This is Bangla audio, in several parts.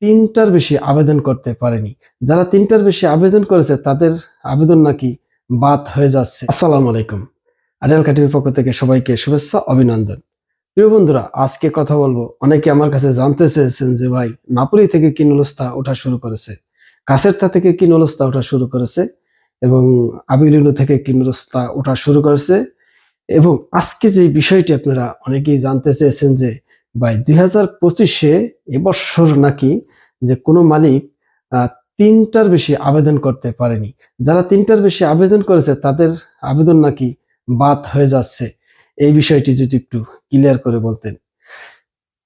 তিনটার বেশি আবেদন করতে পারেনি। যারা তিনটার বেশি আবেদন করেছে, তাদের আবেদন নাকি বাদ হয়ে যাচ্ছে। আসসালামু আলাইকুম। আরিয়াল কাটির পক্ষ থেকে সবাইকে শুভেচ্ছা, অভিনন্দন। প্রিয় বন্ধুরা, আজকে কথা বলব। অনেকে আমার কাছে জানতে চেয়েছেন যে, ভাই, নাপুরি থেকে কি নুলস্তা ওঠা শুরু করেছে? কাছেরতা থেকে কি নুলস্তা ওঠা শুরু করেছে? এবং আবিলিনু থেকে কি নুলস্তা ওঠা শুরু করেছে? এবং আজকে যে বিষয়টি আপনারা অনেকেই জানতে চেয়েছেন যে ভাই, দুই হাজার পঁচিশে এবছর নাকি যে কোনো মালিক তিনটার বেশি আবেদন করতে পারেনি। যারা তিনটার বেশি আবেদন করেছে, তাদের আবেদন নাকি বাদ হয়ে যাচ্ছে। এই বিষয়টি যদি একটু ক্লিয়ার করে বলতেন।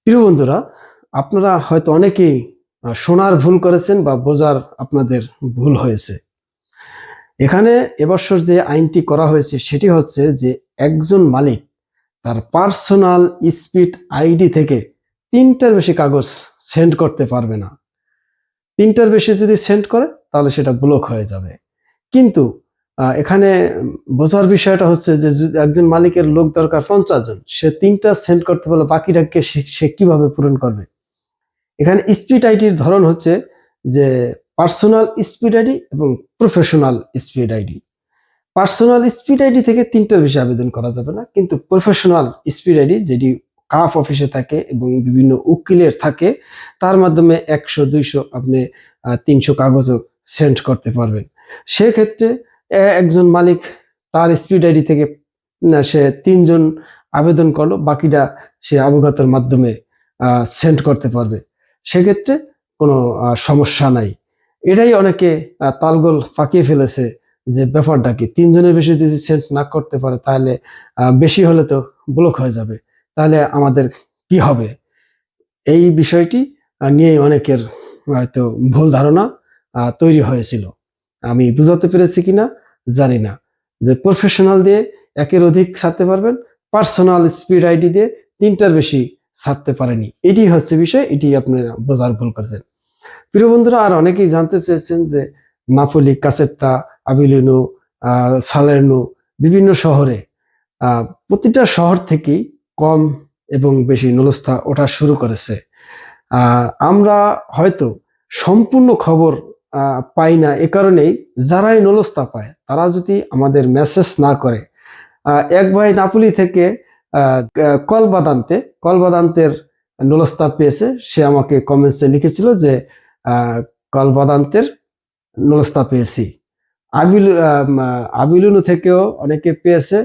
প্রিয় বন্ধুরা, আপনারা হয়তো অনেকেই শোনার ভুল করেছেন বা বোঝার আপনাদের ভুল হয়েছে। এখানে এবছর যে আইনটি করা হয়েছে, সেটি হচ্ছে যে একজন মালিক তার পার্সোনাল স্পিড আইডি থেকে তিনটার বেশি কাগজ সেন্ড করতে পারবে না। তিনটার বেশি যদি সেন্ড করে, তাহলে সেটা ব্লক হয়ে যাবে। কিন্তু এখানে বোঝার বিষয়টা হচ্ছে যে একজন মালিকের লোক দরকার পঞ্চাশ জন, সে তিনটা সেন্ড করতে পারলে বাকিটাকে সে কীভাবে পূরণ করবে? এখানে স্পিড আইডির ধরন হচ্ছে যে, পার্সোনাল স্পিড আইডি এবং professional speed ID. Personal speed ID থেকে তিনটার বেশি আবেদন করা যাবে না, কিন্তু প্রফেশনাল স্পিড আইডি যেটি কাফ অফিসে থাকে এবং বিভিন্ন উকিলের থাকে, তার মাধ্যমে একশো, দুইশো আপনি তিনশো কাগজও সেন্ড করতে পারবেন। সেক্ষেত্রে একজন মালিক তার স্পিড আইডি থেকে সে তিনজন আবেদন করল, বাকিটা সে অবগতের মাধ্যমে সেন্ড করতে পারবে। সেক্ষেত্রে কোনো সমস্যা নাই। এটাই অনেকে তালগোল ফাঁকিয়ে ফেলেছে যে ব্যাপারটা কি? তিনজনের বেশি যদি সেন্ড না করতে পারে, তাহলে বেশি হলে তো ব্লক হয়ে যাবে। তাহলে আমাদের কি হবে? এই বিষয়টি নিয়ে অনেকের, হয়তো ভুল ধারণা তৈরি হয়েছিল। আমি বুঝাতে পেরেছি কিনা? জানি না। যে প্রফেশনাল দিয়ে একের অধিক ছাড়তে পারবেন পার্সোনাল স্পিড আইডি দিয়ে তিনটার বেশি ছাড়তে পারেনি। এটি হচ্ছে বিষয়, এটি আপনি বোঝার ভুল করেছেন। প্রিয় বন্ধুরা, আর অনেকেই জানতে চেয়েছেন যে নাপোলি কাসেত্তা আবিলিনো সালের্নো, বিভিন্ন শহরে প্রতিটা শহর থেকেই কম এবং বেশি নলস্থা ওঠা শুরু করেছে। আমরা হয়তো সম্পূর্ণ খবর পাই না এ কারণেই যারাই নলস্থা পায়, তারা যদি আমাদের মেসেজ না করে এক ভাই নাপুলি থেকে কলবাদান্তে কলবাদান্তের নলস্থা পেয়েছে, সে আমাকে কমেন্টসে লিখেছিল যে কলবাদান্তের নলস্থা পেয়েছি। আবিল আবিলুনু থেকেও অনেকে পেয়েছে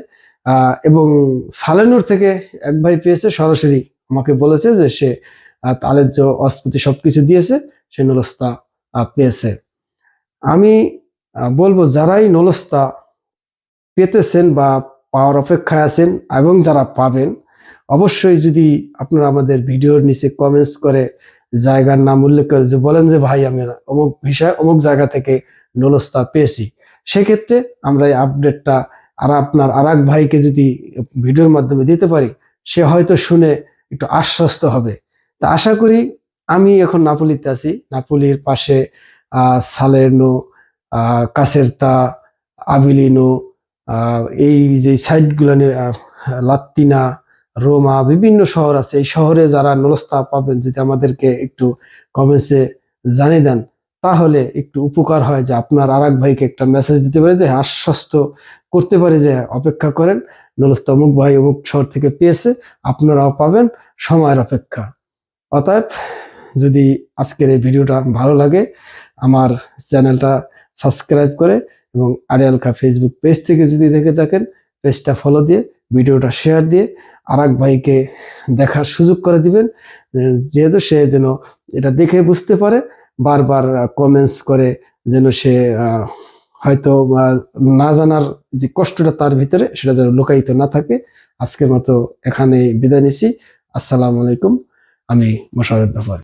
এবং সালেনুর থেকে এক ভাই পেয়েছে সরাসরি আমাকে বলেছে যে সে আহ, তালেজ্য অস্পতি সবকিছু দিয়েছে সে নলস্তা পেয়েছে। আমি বলব যারাই নলস্তা পেতেছেন বা পাওয়ার অপেক্ষায় আছেন এবং যারা পাবেন অবশ্যই যদি আপনারা আমাদের ভিডিওর নিচে কমেন্টস করে জায়গার নাম উল্লেখ করে যে বলেন যে ভাই আমি অমুক বিষয় অমুক জায়গা থেকে নলস্তা পেয়েছি। সেক্ষেত্রে আমরা এই আপডেটটা আর আপনার আর ভাইকে যদি ভিডিওর মাধ্যমে দিতে পারি, সে হয়তো শুনে একটু আশ্বস্ত হবে। তা আশা করি আমি এখন নাপোলিতে আছি। নাপোলির পাশে সালের্নো কাসেরতা, আবিলিনো এই যে সাইটগুলো লাত্তিনা রোমা বিভিন্ন শহর আছে। এই শহরে যারা নলস্তা পাবেন, যদি আমাদেরকে একটু কমেন্টসে জানিয়ে দেন তাহলে একটু উপকার হয় যে আপনার আর ভাইকে একটা মেসেজ দিতে পারে যে আশ্বস্ত করতে পারে যে অপেক্ষা করেন। নলস্তা অমুক ভাই অমুক শহর থেকে পেয়েছে, আপনারাও পাবেন সময়ের অপেক্ষা। অতএব যদি আজকের এই ভিডিওটা ভালো লাগে, আমার চ্যানেলটা সাবস্ক্রাইব করে এবং আড়িয়ালকা ফেসবুক পেজ থেকে যদি দেখে থাকেন পেজটা ফলো দিয়ে, ভিডিওটা শেয়ার দিয়ে আর ভাইকে দেখার সুযোগ করে দিবেন। যেহেতু সে যেন এটা দেখে বুঝতে পারে বারবার কমেন্টস করে যেন সে হয়তো না জানার যে কষ্টটা তার ভিতরে সেটা যেন লুকায়িত না থাকে। আজকের মতো এখানে বিদায় নিছি আসসালামু আলাইকুম। আমি মোশারফ ব্যাপার